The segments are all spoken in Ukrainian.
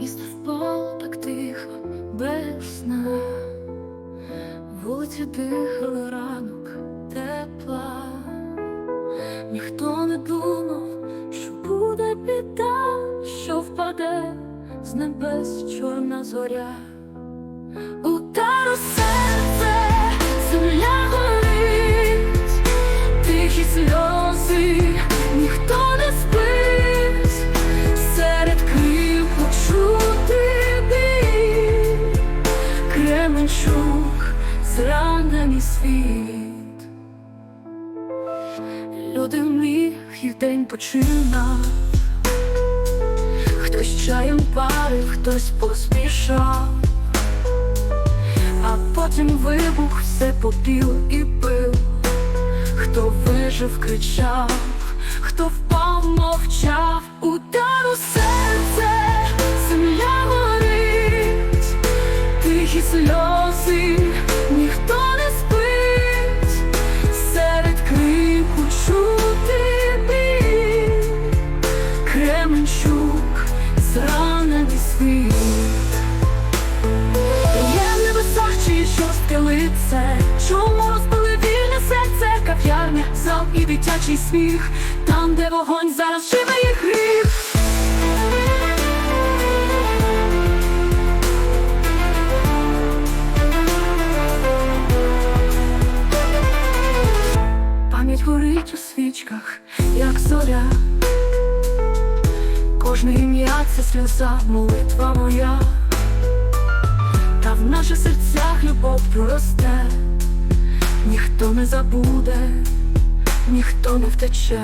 Місто впало так тихо, без сна, вулиці дихали ранок тепла, ніхто не думав, що буде біда, що впаде з небес чорна зоря. Удар у зранений світ. Люди міг їх день починав, хтось чаєм парив, хтось поспішав. А потім вибух все попіл і пив, хто вижив, кричав, хто впав, мовчав, удар у серце, земля горить, тихі сльози, лице Чому розбили вільне серце? Кав'ярня, зал і дитячий сміх. Там, де вогонь зараз живе їх гріх. Пам'ять горить у свічках, як зоря. Кожне ім'я це сльоза, молитва моя забуде, ніхто не втече.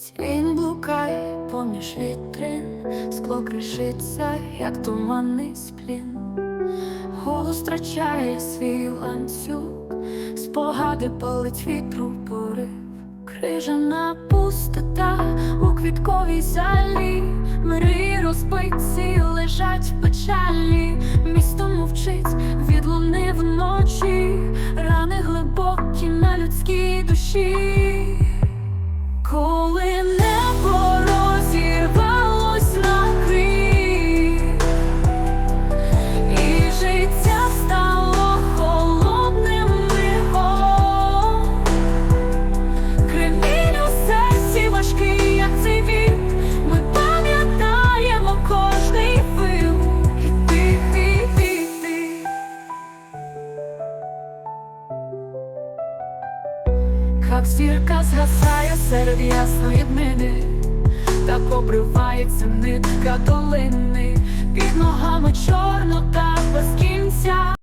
Тінь блукає поміж вітрин, скло кришиться, як туманний сплін. Голос втрачає свій ланцюг, спогади палить вітру порив, крижана пустота у квітковій залі, мрії розбиті лежать в печалі, місто мовчить Як зірка згасає серед ясної днини, так обривається нитка долини, під ногами чорнота без кінця.